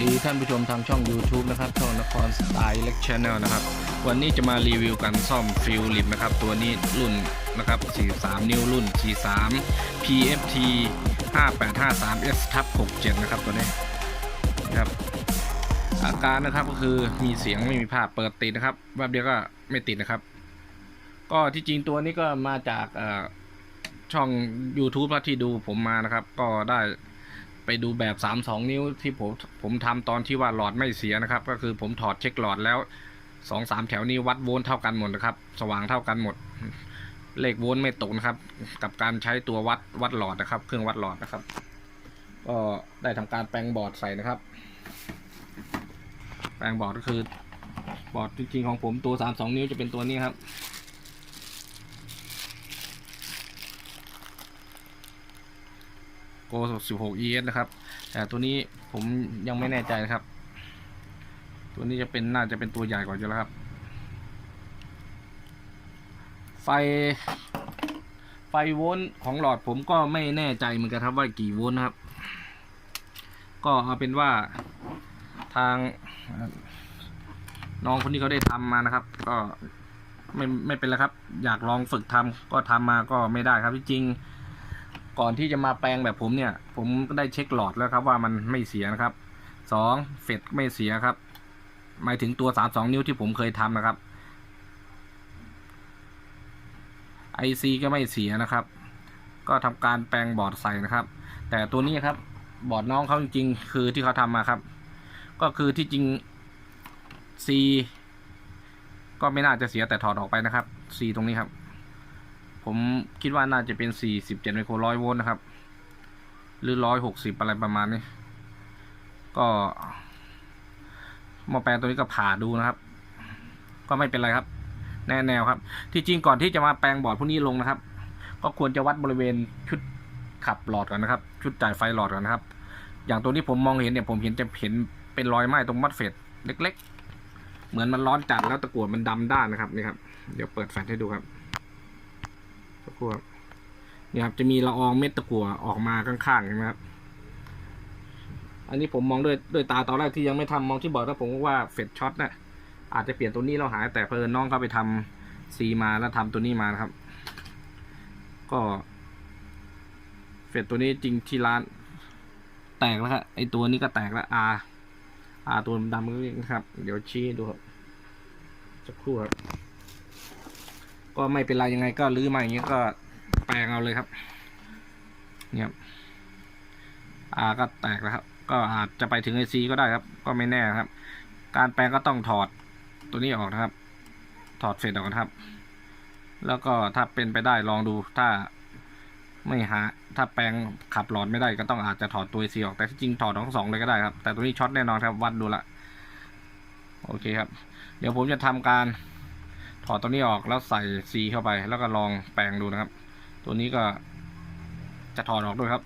ดีท่านผู้ชมทางช่อง YouTube นะครับช่องนครสไตล์เล็กชแนลนะครับ วันนี้จะมารีวิวกันซ่อมฟิลลิปนะครับ ตัวนี้รุ่นนะครับ 43 นิ้วรุ่น 43 PFT 5853S ทับ67 นะครับตัวนี้นะครับอาการนะครับก็คือมีเสียงไม่มีภาพเปิดติดนะครับแวบเดียวก็ไม่ติดนะครับ ก็ที่จริงตัวนี้ก็มาจากช่อง YouTube ที่ดูผมมานะครับ ก็ได้ ไปดูแบบ 32 นิ้วที่ผมผมทำตอนที่ว่าหลอดไม่เสียนะครับ ก็คือผมถอดเช็คหลอดแล้ว 2 3 แถวนี้วัดโวลต์เท่ากันหมดนะครับ สว่างเท่ากันหมด เลขโวลต์ไม่ตกนะครับ กับการใช้ตัววัดวัดหลอดนะครับ เครื่องวัดหลอดนะครับ ก็ได้ทำการแปลงบอร์ดใส่นะครับ แปลงบอร์ดก็คือบอร์ดจริงๆของผมตัว 32 นิ้วจะเป็นตัวนี้ครับ โก16 ES นะครับ แต่ตัวนี้ผมยังไม่แน่ใจนะครับ ตัวนี้จะเป็นน่าจะเป็นตัวใหญ่กว่าอยู่แล้วครับ ไฟ ไฟโวลต์ของหลอดผมก็ไม่แน่ใจเหมือนกันครับว่ากี่โวลต์นะครับ ก็เอาเป็นว่าทางน้องคนที่เขาได้ทำมานะครับ ก็ไม่ไม่เป็นไรครับ อยากลองฝึกทำก็ทำมาก็ไม่ได้ครับที่จริง ก่อนที่จะมาแปลงแบบผมเนี่ย ผมก็ได้เช็คหลอดแล้วครับว่ามันไม่เสียนะครับสองเฟดไม่เสียครับ หมายถึงตัวสามสองนิ้วที่ผมเคยทำนะครับ IC ก็ไม่เสียนะครับ ก็ทำการแปลงบอร์ดใส่นะครับ แต่ตัวนี้ครับบอร์ดน้องเขาจริงๆคือที่เขาทำมาครับ ก็คือที่จริง C ก็ไม่น่าจะเสียแต่ถอดออกไปนะครับ C ตรงนี้ครับ ผมคิดว่าน่าจะเป็น 47 ไมโครร้อยโวลต์นะครับ หรือ 160 อะไรประมาณนี้ ก็หมอแปลงตัวนี้ก็ผ่าดูนะครับ ก็ไม่เป็นไรครับ แน่แนวครับ ที่จริงก่อนที่จะมาแปลงบอร์ดพวกนี้ลงนะครับ ก็ควรจะวัดบริเวณชุดขับหลอดก่อนนะครับ ชุดจ่ายไฟหลอดก่อนนะครับ อย่างตัวนี้ผมมองเห็นเนี่ยผมเห็นจะเห็นเป็นรอยไหม้ตรงมัดเฟดเล็ก ๆ เหมือนมันร้อนจัดแล้วตะกั่วมันดำด้านนะครับนี่ครับ เดี๋ยวเปิดแฟลชให้ดูครับ กัวเนี่ยครับจะมีละอองเม็ดตะกั่วออกมาข้างๆเห็นไหมครับ อันนี้ผมมองด้วยด้วยตาตอนแรกที่ยังไม่ทำมองที่บอร์ดแล้วผมก็ว่าเฟดช็อตน่ะอาจจะเปลี่ยนตัวนี้เราหายแต่เพลินน้องเขาไปทำซีมาแล้วทำตัวนี้มานะครับ ก็เฟดตัวนี้จริงที่ร้าน แตกแล้วครับไอตัวนี้ก็แตกแล้วอาอาตัวดำๆก็นะครับ เดี๋ยวชี้ดูครับสักครู่ครับ ก็ไม่เป็นไรยังไงก็รื้อมาอย่างเงี้ยก็แปลงเอาเลยครับ เนี่ยครับอาก็แตกแล้วครับ ก็อาจจะไปถึงไอซีก็ได้ครับ ก็ไม่แน่ครับ การแปลงก็ต้องถอดตัวนี้ออกนะครับ ถอดเฟดออกนะครับ แล้วก็ถ้าเป็นไปได้ลองดูถ้าไม่หาถ้าแปลงขับหลอดไม่ได้ก็ต้องอาจจะถอดตัวซีออกแต่ที่จริงถอดทั้งสองเลยก็ได้ครับ แต่ตัวนี้ช็อตแน่นอนครับวัดดูละโอเคครับ เดี๋ยวผมจะทำการ ถอดตัวนี้ออกแล้วใส่ซีเข้าไป แล้วก็ลองแปลงดูนะครับ ตัวนี้ก็จะถอดออกด้วยครับ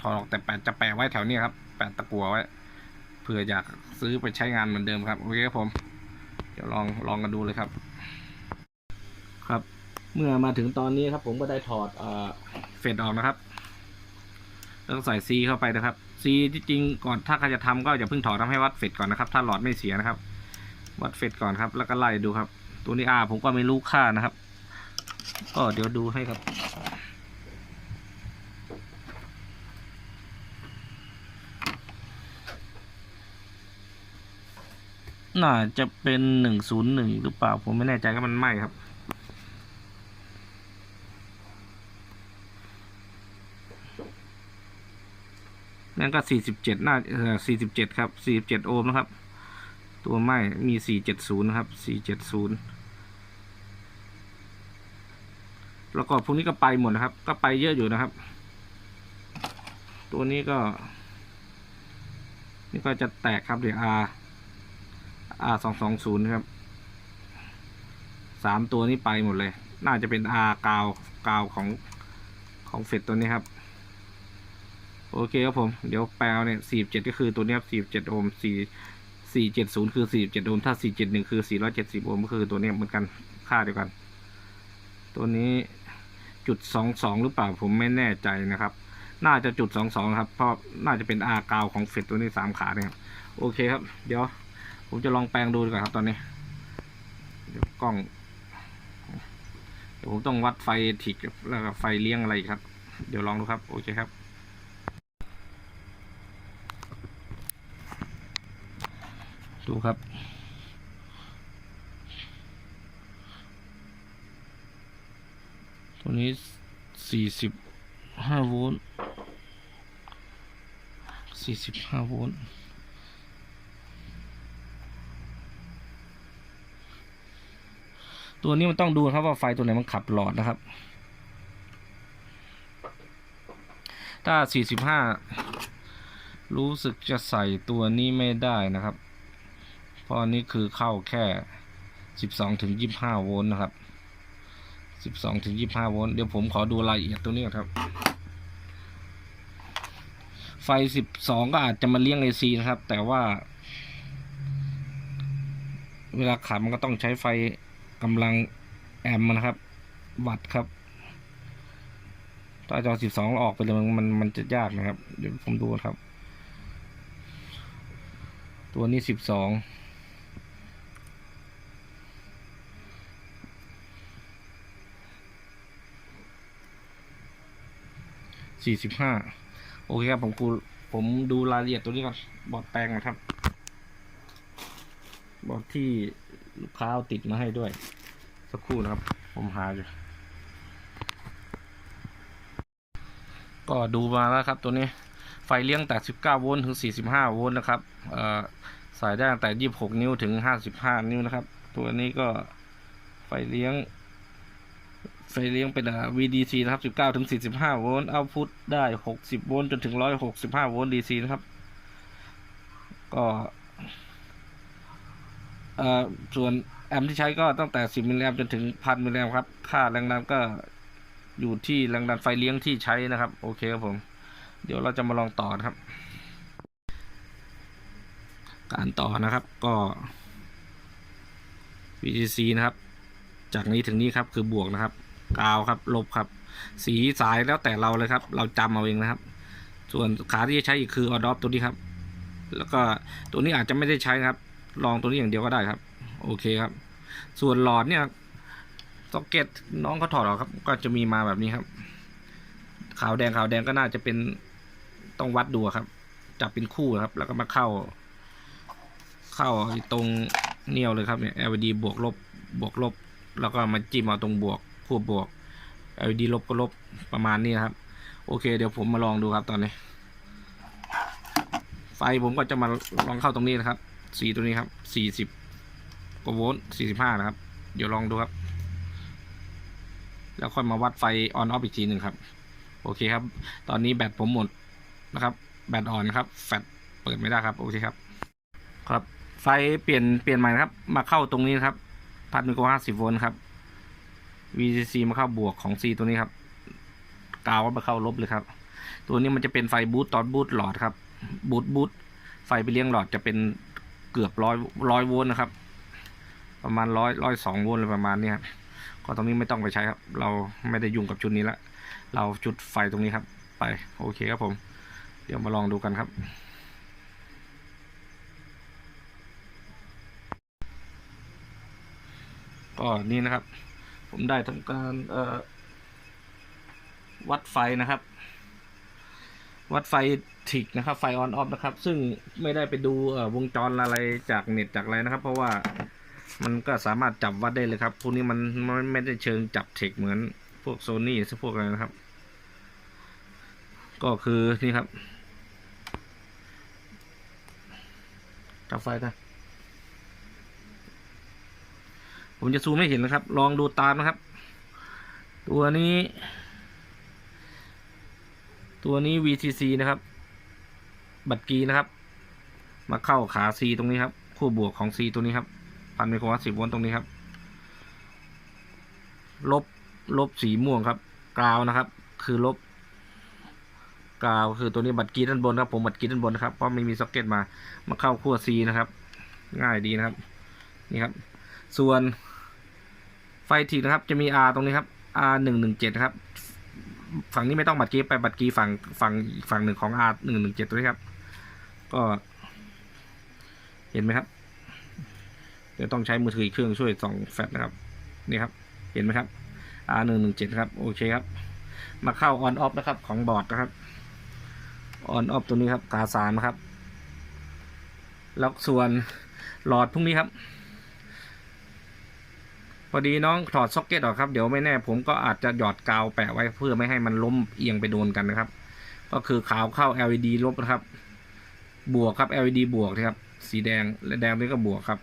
ถอดออกแต่แปะจะแปะไว้แถวนี้ครับ แปะตะกัวไว้ เผื่ออยากซื้อไปใช้งานเหมือนเดิมครับ โอเคครับผม เดี๋ยวลองลองกันดูเลยครับ ครับ เมื่อมาถึงตอนนี้ครับ ผมก็ได้ถอดเอ่อเฟดออกนะครับแล้วก็ใส่ซีเข้าไปนะครับซีที่จริงก่อนถ้าใครจะทำก็อย่าเพิ่งถอดทำให้วัดเฟดก่อนนะครับ ถ้าหลอดไม่เสียนะครับ วัดเฟดก่อนครับ แล้วก็ไล่ดูครับ ตัวนี้อาผมก็ไม่รู้ค่านะครับ ก็เดี๋ยวดูให้ครับ น่าจะเป็นหนึ่งศูนย์หนึ่งหรือเปล่า ผมไม่แน่ใจก็มันไหม่ครับนั่นก็สี่สิบเจ็ดน่าสี่สิบเจ็ดครับสี่สิบเจ็ดโอห์มนะครับ ตัวไหม้มีสี่เจ็ดศูนะครับสี่เจ็ดศูนย์ ประกอบพวกนี้ก็ไปหมดนะครับ ก็ไปเยอะอยู่นะครับ ตัวนี้ก็ นี่ก็จะแตกครับเดี๋ยวอาอาสองสองศูนย์ครับสามตัวนี้ไปหมดเลย น่าจะเป็นอากาวกาวของของเฟดตัวนี้ครับ โอเคครับผม เดี๋ยวแปลเนี่ยสี่เจ็ดก็คือตัวนี้ครับสี่เจ็ดโอห์มสี่สี่เจ็ดศูนย์คือสี่เจ็ดโอห์มถ้าสี่เจ็ดหนึ่งคือสี่ร้อยเจ็ดสิบโอห์มก็คือตัวนี้เหมือนกันค่าเดียวกัน ตัวนี้ จุดสองสองหรือเปล่าผมไม่แน่ใจนะครับ น่าจะจุดสองสองครับ เพราะน่าจะเป็นอากาวของเฟดตัวนี้สามขาเนี่ยครับโอเคครับ เดี๋ยว ผมจะลองแปลงดูดีกว่าครับตอนนี้ เดี๋ยวกล้อง เดี๋ยวผมต้องวัดไฟถิกแล้วก็ไฟเลี้ยงอะไรครับ เดี๋ยวลองดูครับ โอเคครับดูครับ ตัวนี้สี่สิบห้าโวลต์สี่สิบห้าโวลต์ตัวนี้มันต้องดูครับว่าไฟตัวไหนมันขับหลอดนะครับ ถ้า 45 รู้สึกจะใส่ตัวนี้ไม่ได้นะครับ เพราะนี้คือเข้าแค่ 12ถึง25 โวลต์นะครับ 12ถึง25โวลต์เดี๋ยวผมขอดูรายละเอียดตัวนี้ก่อนครับ ไฟ12ก็อาจจะมาเลี้ยง AC นะครับ แต่ว่า เวลาขับมันก็ต้องใช้ไฟกำลังแอมนะครับ วัตต์ครับ ถ้าจอ12เราออกไปเลยมันมันมันจะยากนะครับ เดี๋ยวผมดูครับ ตัวนี้สิบสอง 12 45โอเคครับผมกูผมดูรายละเอียดตัวนี้ก่อนบอร์ดแปลงนะครับ บอร์ดที่ลูกค้าเอาติดมาให้ด้วย สักครู่นะครับ ผมหาอยู่ก็ดูมาแล้วครับตัวนี้ไฟเลี้ยงแต่19โวลต์ถึง 45 โวลต์นะครับเอ่อสายได้ตั้งแต่ 26 นิ้วถึง 55 นิ้วนะครับ ตัวนี้ก็ไฟเลี้ยง ไฟเลี้ยงเป็น VDC นะครับ 19ถึง45 โวลต์เอาพุตได้ 60 โวลต์จนถึง 165 โวลต์ DC นะครับ ก็เอ่อส่วนแอมป์ที่ใช้ก็ตั้งแต่ 10 มิลลิแอมป์จนถึง 1,000 มิลลิแอมป์ครับ ค่าแรงดันก็อยู่ที่แรงดันไฟเลี้ยงที่ใช้นะครับ โอเคครับผม เดี๋ยวเราจะมาลองต่อนะครับ การต่อนะครับก็ VCC นะครับ จากนี้ถึงนี้ครับคือบวกนะครับ กาวครับลบครับ สีสายแล้วแต่เราเลยครับ เราจำเอาเองนะครับ ส่วนขาที่จะใช้อีกคือออดอปตัวนี้ครับ แล้วก็ตัวนี้อาจจะไม่ได้ใช้ครับ ลองตัวนี้อย่างเดียวก็ได้ครับ โอเคครับ ส่วนหลอดเนี่ยซ็อกเก็ตน้องเขาถอดออกครับ ก็จะมีมาแบบนี้ครับ ขาวแดงขาวแดงก็น่าจะเป็นต้องวัดดูครับ จับเป็นคู่ครับ แล้วก็มาเข้า เข้าตรงเนี่ยวเลยครับเนี่ย LED บวกลบบวกลบ แล้วก็มาจิ้มเอาตรงบวก คู่บวก LED ลบก็ลบประมาณนี้นะครับ โอเค เดี๋ยวผมมาลองดูครับตอนนี้ ไฟผมก็จะมาลองเข้าตรงนี้นะครับ สีตัวนี้ครับสี่สิบกว่าโวลต์สี่สิบห้านะครับ เดี๋ยวลองดูครับ แล้วค่อยมาวัดไฟออนออฟอีกทีหนึ่งครับ โอเคครับ ตอนนี้แบตผมหมดนะครับ แบตอ่อนครับ แฟตเปิดไม่ได้ครับ โอเคครับ ครับ ไฟเปลี่ยนเปลี่ยนใหม่นะครับ มาเข้าตรงนี้นครับพัดมิโกห้าสิบโวลต์ครับ VCC มาเข้าบวกของ C ตัวนี้ครับกาวมาเข้าลบเลยครับ ตัวนี้มันจะเป็นไฟบูตตอนบูตหลอดครับบูตบูตไฟไปเลี้ยงหลอดจะเป็นเกือบร้อยร้อยโวลต์นะครับ ประมาณร้อยร้อยสองโวลต์อะไรประมาณนี้ครับก็ตรงนี้ไม่ต้องไปใช้ครับ เราไม่ได้ยุ่งกับชุดนี้ละเราจุดไฟตรงนี้ครับ ไปโอเคครับผม เดี๋ยวมาลองดูกันครับก็นี่นะครับ ผมได้ทำการวัดไฟนะครับ วัดไฟถิกนะครับ ไฟออนออฟนะครับ ซึ่งไม่ได้ไปดูวงจรอะไรจากเน็ตจากอะไรนะครับ เพราะว่ามันก็สามารถจับวัดได้เลยครับ พวกนี้มันมันไม่ได้เชิงจับเทคเหมือนพวกโซนี่พวกอะไรนะครับ ก็คือนี่ครับจับไฟนะ ผมจะซูมให้เห็นนะครับ ลองดูตามนะครับ ตัวนี้ ตัวนี้ VCC นะครับ บัตรกีนะครับ มาเข้าขา C ตรงนี้ครับ คู่บวกของ C ตัวนี้ครับ พันไมโครวัตต์สิบโวลต์ตรงนี้ครับ ลบ ลบสีม่วงครับ กราวนะครับ คือลบกราวคือตัวนี้บัตรกีด้านบนครับผมบัตรกีด้านบนนะครับเพราะไม่มีซ็อกเก็ตมามาเข้าขั้ว C นะครับ ง่ายดีนะครับ นี่ครับ ส่วน ไฟทีนะครับ จะมี R ตรงนี้ครับ R หนึ่งหนึ่งเจ็ดครับ ฝั่งนี้ไม่ต้องบัตรกีไปบัตรกีฝั่งฝั่งอีกฝั่งหนึ่งของ R หนึ่งหนึ่งเจ็ดตัวนี้ครับ ก็ เห็นไหมครับ เดี๋ยวต้องใช้มือถืออีกเครื่องช่วยส่องแฟลชนะครับ นี่ครับ เห็นไหมครับ R หนึ่งหนึ่งเจ็ดครับ โอเคครับ มาเข้า on off นะครับของบอร์ดนะครับ on off ตัวนี้ครับกาสามนะครับ แล้วส่วนหลอดพรุ่งนี้ครับ พอดีน้องถอดซ็อกเก็ตออกครับ เดี๋ยวไม่แน่ผมก็อาจจะหยอดกาวแปะไว้เพื่อไม่ให้มันล้มเอียงไปโดนกันนะครับ ก็คือขาวเข้า LED ลบนะครับ บวกครับ LED บวกนะครับ สีแดงและแดงนี่ก็บวกครับ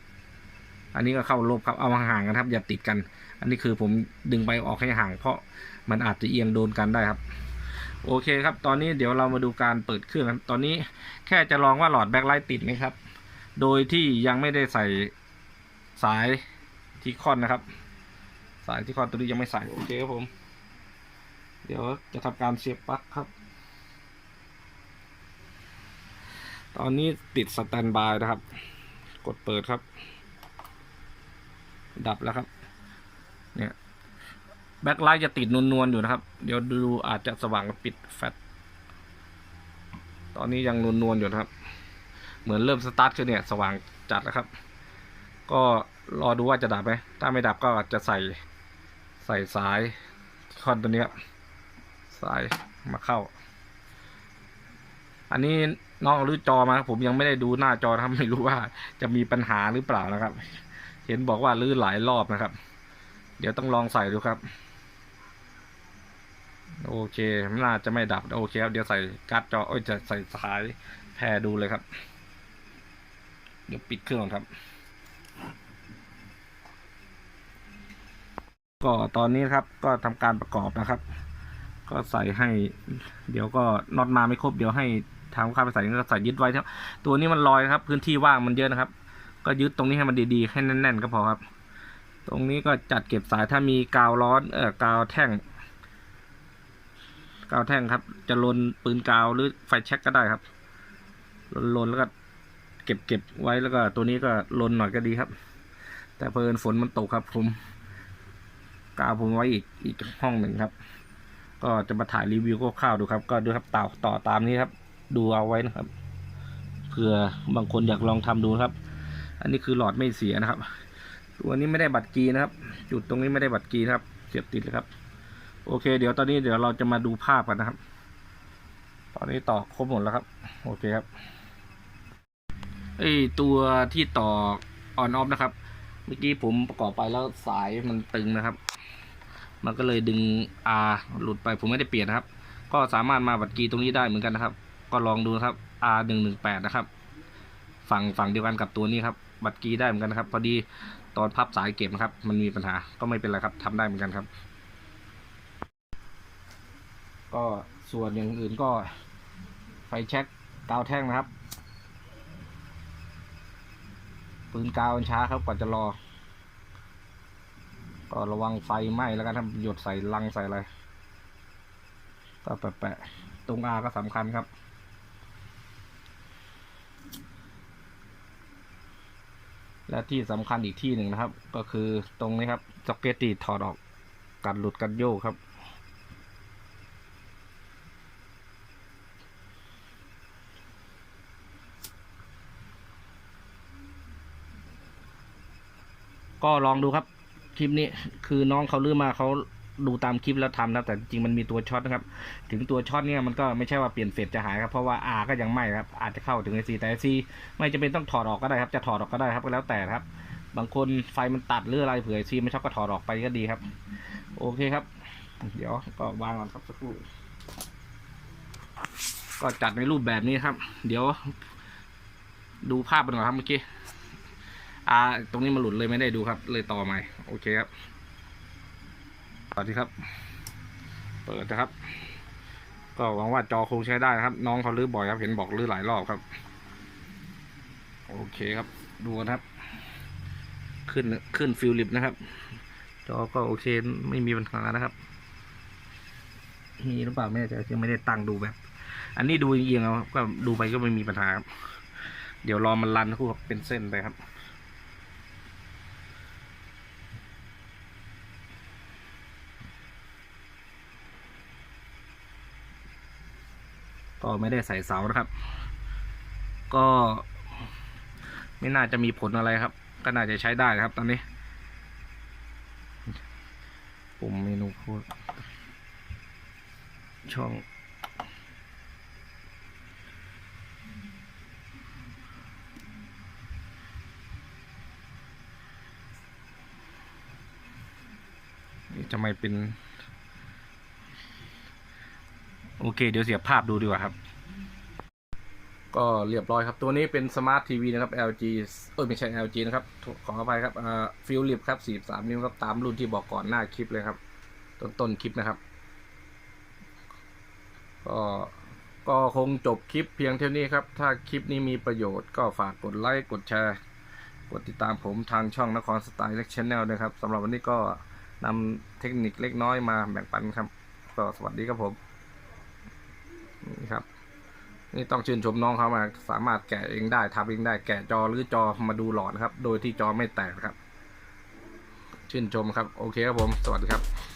อันนี้ก็เข้าลบครับเอาห่างกันครับอย่าติดกัน อันนี้คือผมดึงไปออกให้ห่าง เพราะมันอาจจะเอียงโดนกันได้ครับ โอเคครับ ตอนนี้เดี๋ยวเรามาดูการเปิดเครื่องกันตอนนี้แค่จะลองว่าหลอดแบ็คไลท์ติดไหมครับ โดยที่ยังไม่ได้ใส่สาย ที่คอนนะครับ สายที่คอนตัวนี้ยังไม่ใส่โอเคครับผม เดี๋ยวจะทำการเสียบปลั๊กครับ ตอนนี้ติดสแตนบายนะครับ กดเปิดครับ ดับแล้วครับ เนี่ยแบ็คไลท์จะติดนวลๆอยู่นะครับ เดี๋ยวดูอาจจะสว่างปิดแฟลชตอนนี้ยังนวลๆอยู่นะครับ เหมือนเริ่มสตาร์ทขึ้นเนี่ย สว่างจัดแล้วครับ ก็ รอดูว่าจะดับไหมถ้าไม่ดับก็จะใส่ใส่สายคอนตัวนี้ครับสายมาเข้า อันนี้น้องรื้อจอมาผมยังไม่ได้ดูหน้าจอนะครับไม่รู้ว่าจะมีปัญหาหรือเปล่านะครับ เห็นบอกว่ารื้อหลายรอบนะครับ เดี๋ยวต้องลองใส่ดูครับ โอเคน่าจะไม่ดับโอเคครับเดี๋ยวใส่การ์ดจอเอ้ยจะใส่สายแพรดูเลยครับ เดี๋ยวปิดเครื่องครับ ก็ตอนนี้ครับก็ทำการประกอบนะครับ ก็ใส่ให้ เดี๋ยวก็น็อตมาไม่ครบเดี๋ยวให้ทางลูกค้าไปใส่ก็ใส่ยึดไว้ครับ ตัวนี้มันลอยครับ พื้นที่ว่างมันเยอะนะครับ ก็ยึดตรงนี้ให้มันดีๆให้แน่น ๆ ก็พอครับ ตรงนี้ก็จัดเก็บสายถ้ามีกาวร้อนเออกาวแท่ง กาวแท่งครับ จะลนปืนกาวหรือไฟแช็กก็ได้ครับลนแล้วก็เก็บเก็บไว้แล้วก็ตัวนี้ก็ลนหน่อยก็ดีครับ แต่เพลินฝนมันตกครับผม กาวผมไว้อีกอีกห้องหนึ่งครับ ก็จะมาถ่ายรีวิวคร่าวๆดูครับ ก็ดูครับต่อต่อตามนี้ครับ ดูเอาไว้นะครับเผื่อบางคนอยากลองทำดูครับ อันนี้คือหลอดไม่เสียนะครับ ตัวนี้ไม่ได้บัตรกีนะครับ จุดตรงนี้ไม่ได้บัตรกีนะครับ เสียบติดเลยครับ โอเค เดี๋ยวตอนนี้เดี๋ยวเราจะมาดูภาพกันนะครับ ตอนนี้ต่อครบหมดแล้วครับ โอเคครับไอตัวที่ต่อออนออฟนะครับ เมื่อกี้ผมประกอบไปแล้วสายมันตึงนะครับ มันก็เลยดึง R หลุดไปผมไม่ได้เปลี่ยนนะครับ ก็สามารถมาบัตรกีตรงนี้ได้เหมือนกันนะครับ ก็ลองดูครับ R หนึ่งหนึ่งแปดนะครับ ฝั่งฝั่งเดียวกันกับตัวนี้ครับ บัตรกีได้เหมือนกันนะครับ พอดีตอนพับสายเก็บนะครับ มันมีปัญหาก็ไม่เป็นไรครับทำได้เหมือนกันครับ ก็ส่วนอย่างอื่นก็ ไฟแช็กกาวแท่งนะครับปืนกาวมันช้าครับกว่าจะรอ ก็ระวังไฟไหม้แล้วกันถ้าหยดใส่ลังใส่อะไรก็แปะๆตรงอาก็สำคัญครับ และที่สำคัญอีกที่หนึ่งนะครับ ก็คือตรงนี้ครับจ็อกเก็ตตีถอดออกกันหลุดกันโยกครับก็ลองดูครับ คลิปนี้คือน้องเขาลือมาเขาดูตามคลิปแล้วทำนะแต่จริงมันมีตัวช็อตนะครับ ถึงตัวช็อตเนี่ยมันก็ไม่ใช่ว่าเปลี่ยนเฟสจะหายครับเพราะว่า R ก็ยังไม่ครับอาจจะเข้าถึง AC แต่ AC ไม่จำเป็นต้องถอดออกก็ได้ครับ จะถอดออกก็ได้ครับก็แล้วแต่ครับ บางคนไฟมันตัดหรืออะไรเผื่อ AC ไม่ชอบก็ถอดออกไปก็ดีครับ โอเคครับ เดี๋ยวก็วางก่อนครับสักครู่ก็จัดในรูปแบบนี้ครับ เดี๋ยว ดูภาพกันก่อนครับเมื่อกี้ อ่า ตรงนี้มันหลุดเลยไม่ได้ดูครับ เลยต่อใหม่ โอเคครับสวัสดีครับ เปิดนะครับ ก็หวังว่าจอคงใช้ได้นะครับ น้องเขาลื้อบ่อยครับ เห็นบอกลื้อหลายรอบครับ โอเคครับ ดูนะครับ ขึ้นขึ้นฟิลลิปนะครับ จอก็โอเคไม่มีปัญหานะครับมีหรือเปล่าไม่แน่ใจยังไม่ได้ตั้งดูแบบ อันนี้ดูเอียงเอาก็ดูไปก็ไม่มีปัญหาครับ เดี๋ยวรอมันรันคู่ครับเป็นเส้นไปครับ ก็ไม่ได้ใส่เสานะครับ ก็ไม่น่าจะมีผลอะไรครับ ก็น่าจะใช้ได้ครับ ตอนนี้ปุ่มเมนูพูดช่องนี่ทำไม่เป็น โอเค เดี๋ยวเสียบภาพดูดีกว่าครับ ก็เรียบร้อยครับ ตัวนี้เป็นสมาร์ททีวีนะครับ LG เออไม่ใช่ LG นะครับขออภัยครับอ่าฟิลลิปครับ43นิ้วครับตามรุ่นที่บอกก่อนหน้าคลิปเลยครับ ต้นต้นคลิปนะครับ ก็ก็คงจบคลิปเพียงเท่านี้ครับ ถ้าคลิปนี้มีประโยชน์ก็ฝากกดไลค์กดแชร์ กดติดตามผมทางช่องนครสไตล์เล็กชแนลด้วยครับสำหรับวันนี้ก็นำเทคนิคเล็กน้อยมาแบ่งปันครับ ก็สวัสดีครับผม นี่ครับ นี่ต้องชื่นชมน้องเขามาสามารถแกะเองได้ทำเองได้แกะจอหรือจอมาดูหลอดครับ โดยที่จอไม่แตกครับ ชื่นชมครับ โอเคครับผม สวัสดีครับ